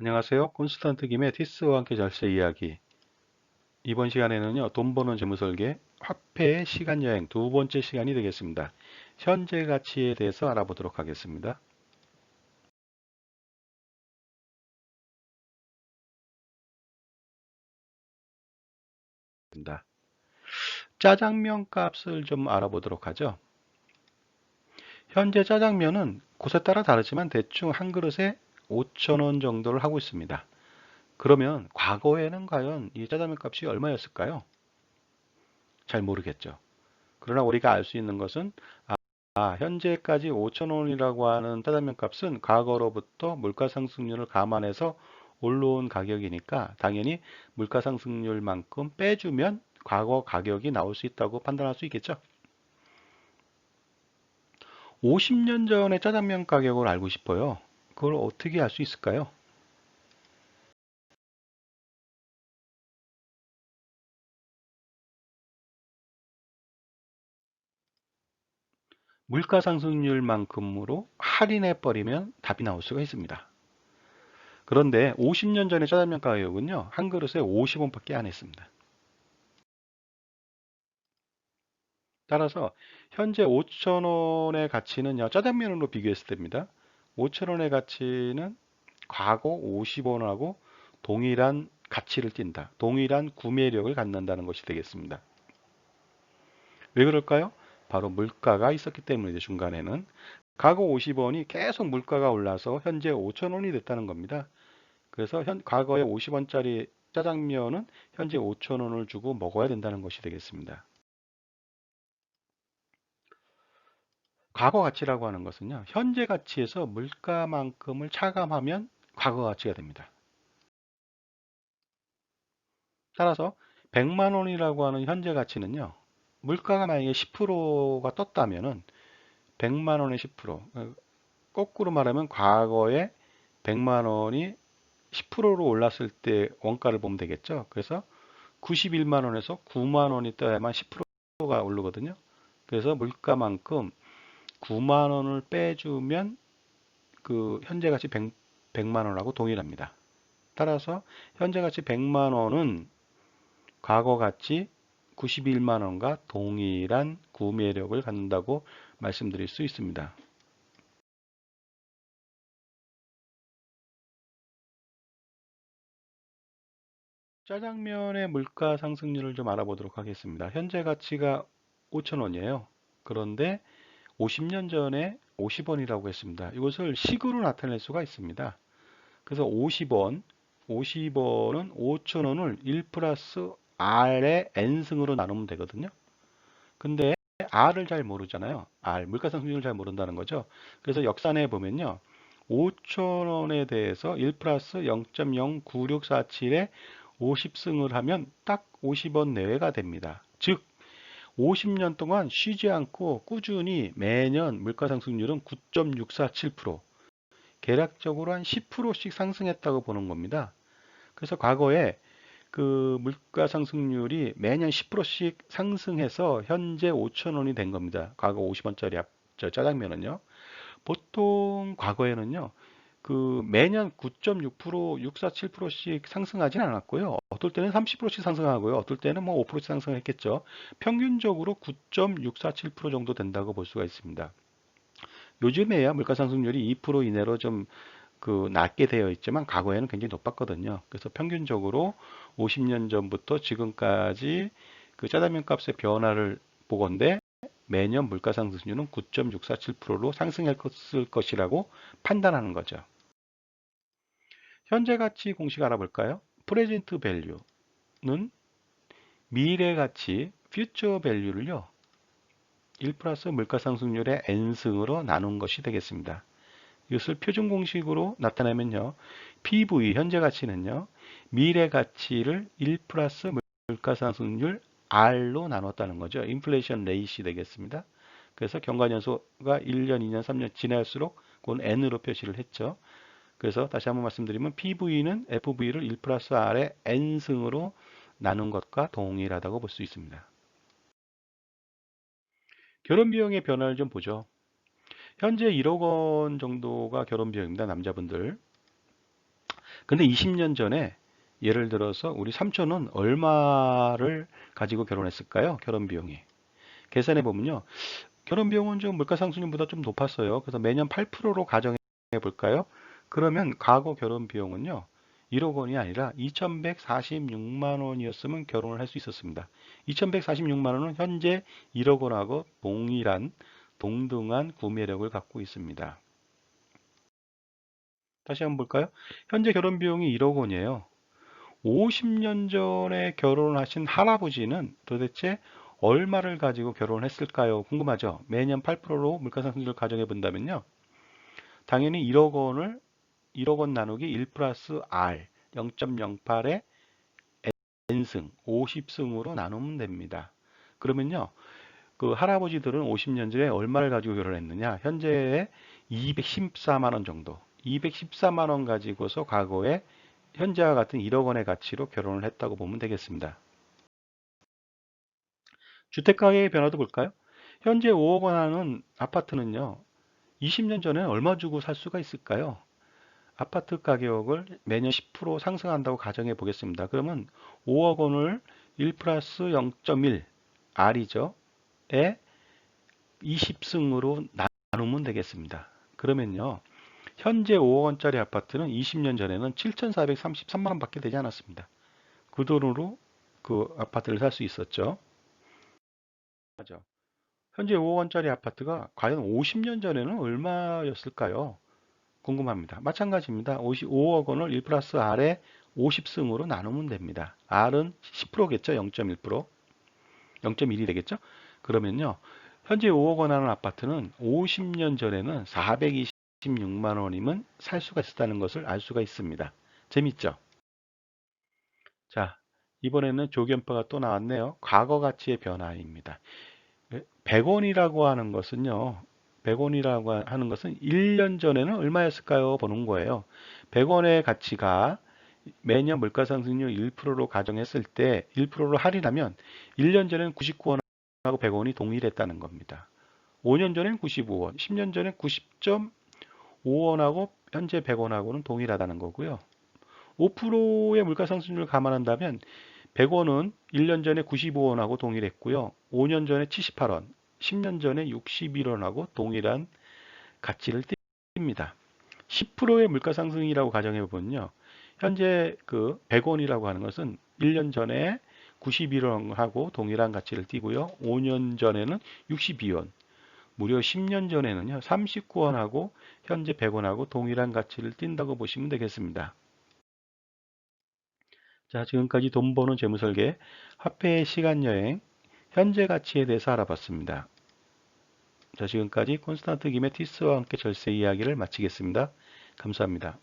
안녕하세요. 콘스탄트 김의 티스와 함께 절세 이야기. 이번 시간에는요, 돈 버는 재무 설계, 화폐의 시간 여행 두 번째 시간이 되겠습니다. 현재 가치에 대해서 알아보도록 하겠습니다. 짜장면 값을 좀 알아보도록 하죠. 현재 짜장면은 곳에 따라 다르지만 대충 한 그릇에 5천원 정도를 하고 있습니다. 그러면 과거에는 과연 이 짜장면 값이 얼마였을까요? 잘 모르겠죠. 그러나 우리가 알 수 있는 것은 아, 현재까지 5천원이라고 하는 짜장면 값은 과거로부터 물가 상승률을 감안해서 올라온 가격이니까 당연히 물가 상승률만큼 빼주면 과거 가격이 나올 수 있다고 판단할 수 있겠죠. 50년 전의 짜장면 가격을 알고 싶어요. 그걸 어떻게 알 수 있을까요? 물가 상승률만큼으로 할인해 버리면 답이 나올 수가 있습니다. 그런데 50년 전의 짜장면 가격은요. 한 그릇에 50원밖에 안 했습니다. 따라서 현재 5천원의 가치는요. 짜장면으로 비교했을 때입니다. 5천원의 가치는 과거 50원하고 동일한 가치를 띈다. 동일한 구매력을 갖는다는 것이 되겠습니다. 왜 그럴까요? 바로 물가가 있었기 때문이죠. 중간에는. 과거 50원이 계속 물가가 올라서 현재 5천원이 됐다는 겁니다. 그래서 현, 과거에 50원짜리 짜장면은 현재 5천원을 주고 먹어야 된다는 것이 되겠습니다. 과거 가치라고 하는 것은요. 현재 가치에서 물가만큼을 차감하면 과거 가치가 됩니다. 따라서 100만 원이라고 하는 현재 가치는요. 물가가 만약에 10%가 떴다면은 100만 원의 10% 거꾸로 말하면 과거에 100만 원이 10%로 올랐을 때 원가를 보면 되겠죠. 그래서 91만 원에서 9만 원이 떠야만 10%가 오르거든요. 그래서 물가만큼 9만 원을 빼주면 그 현재 가치 100, 100 만 원하고 동일합니다. 따라서 현재 가치 100만 원은 과거 가치 91만 원과 동일한 구매력을 갖는다고 말씀드릴 수 있습니다. 짜장면의 물가 상승률을 좀 알아보도록 하겠습니다. 현재 가치가 5천원이에요. 그런데 50년 전에 50원이라고 했습니다. 이것을 식으로 나타낼 수가 있습니다. 그래서 50원, 50원은 5천원을 1 플러스 R의 N승으로 나누면 되거든요. 근데 R을 잘 모르잖아요. R, 물가상승률을 잘 모른다는 거죠. 그래서 역산해 보면요. 5천원에 대해서 1 플러스 0.09647에 50승을 하면 딱 50원 내외가 됩니다. 즉 50년 동안 쉬지 않고 꾸준히 매년 물가 상승률은 9.647% 계략적으로 한 10%씩 상승했다고 보는 겁니다. 그래서 과거에 그 물가 상승률이 매년 10%씩 상승해서 현재 5천원이 된 겁니다. 과거 50원짜리 짜장면은요. 보통 과거에는요. 그 매년 9.6% 647%씩 상승하진 않았고요. 어떨 때는 30%씩 상승하고요. 어떨 때는 뭐 5%씩 상승했겠죠. 평균적으로 9.647% 정도 된다고 볼 수가 있습니다. 요즘에야 물가 상승률이 2% 이내로 좀 그 낮게 되어 있지만 과거에는 굉장히 높았거든요. 그래서 평균적으로 50년 전부터 지금까지 그 짜장면 값의 변화를 보건데 매년 물가 상승률은 9.647%로 상승했을 것이라고 판단하는 거죠. 현재 가치 공식 알아볼까요? 프레젠트 밸류는 미래 가치 퓨처 밸류를요. 1 플러스 물가 상승률의 n승으로 나눈 것이 되겠습니다. 이것을 표준 공식으로 나타내면요. PV 현재 가치는요. 미래 가치를 1 플러스 물가 상승률 R로 나눴다는 거죠. 인플레이션 레이시 되겠습니다. 그래서 경과연소가 1년, 2년, 3년 지날수록 그건 N으로 표시를 했죠. 그래서 다시 한번 말씀드리면 PV는 FV를 1 플러스 R의 N승으로 나눈 것과 동일하다고 볼 수 있습니다. 결혼 비용의 변화를 좀 보죠. 현재 1억 원 정도가 결혼 비용입니다. 남자분들. 근데 20년 전에 예를 들어서 우리 삼촌은 얼마를 가지고 결혼했을까요? 결혼 비용이. 계산해 보면요. 결혼 비용은 좀 물가 상승률보다 좀 높았어요. 그래서 매년 8%로 가정해 볼까요? 그러면 과거 결혼 비용은요. 1억 원이 아니라 2146만 원이었으면 결혼을 할 수 있었습니다. 2146만 원은 현재 1억 원하고 동일한 동등한 구매력을 갖고 있습니다. 다시 한번 볼까요? 현재 결혼 비용이 1억 원이에요. 50년 전에 결혼하신 할아버지는 도대체 얼마를 가지고 결혼했을까요? 궁금하죠? 매년 8%로 물가상승률을 가정해 본다면요. 당연히 1억 원을 1억 원 나누기 1 플러스 R 0.08의 n승 50승으로 나누면 됩니다. 그러면요. 그 할아버지들은 50년 전에 얼마를 가지고 결혼했느냐? 현재의 214만 원 정도. 214만 원 가지고서 과거에 현재와 같은 1억 원의 가치로 결혼을 했다고 보면 되겠습니다. 주택가격의 변화도 볼까요? 현재 5억 원 하는 아파트는요. 20년 전에 얼마 주고 살 수가 있을까요? 아파트 가격을 매년 10% 상승한다고 가정해 보겠습니다. 그러면 5억 원을 1 플러스 0.1 R이죠. 에 20승으로 나누면 되겠습니다. 그러면요. 현재 5억 원짜리 아파트는 20년 전에는 7,433만 원밖에 되지 않았습니다. 그 돈으로 그 아파트를 살 수 있었죠. 맞아. 현재 5억 원짜리 아파트가 과연 50년 전에는 얼마였을까요? 궁금합니다. 마찬가지입니다. 55억 원을 1 플러스 R에 50승으로 나누면 됩니다. R은 10%겠죠. 0.1%. 0.1이 되겠죠. 그러면요. 현재 5억 원 하는 아파트는 50년 전에는 426만 원이면 살 수가 있었다는 것을 알 수가 있습니다. 재밌죠? 자, 이번에는 조견파가 또 나왔네요. 과거 가치의 변화입니다. 100원이라고 하는 것은요. 100원이라고 하는 것은 1년 전에는 얼마였을까요? 보는 거예요. 100원의 가치가 매년 물가상승률 1%로 가정했을 때 1%로 할인하면 1년 전에는 99원하고 100원이 동일했다는 겁니다. 5년 전엔 95원, 10년 전엔 90.5원하고 현재 100원하고는 동일하다는 거고요. 5%의 물가 상승률을 감안한다면 100원은 1년 전에 95원하고 동일했고요. 5년 전에 78원, 10년 전에 61원하고 동일한 가치를 띱니다. 10%의 물가 상승이라고 가정해 보면요. 현재 그 100원이라고 하는 것은 1년 전에 91원하고 동일한 가치를 띠고요. 5년 전에는 62원, 무려 10년 전에는요. 39원하고 현재 100원하고 동일한 가치를 띈다고 보시면 되겠습니다. 자, 지금까지 돈 버는 재무설계, 화폐의 시간여행, 현재 가치에 대해서 알아봤습니다. 자, 지금까지 콘스탄트 기메티스와 함께 절세 이야기를 마치겠습니다. 감사합니다.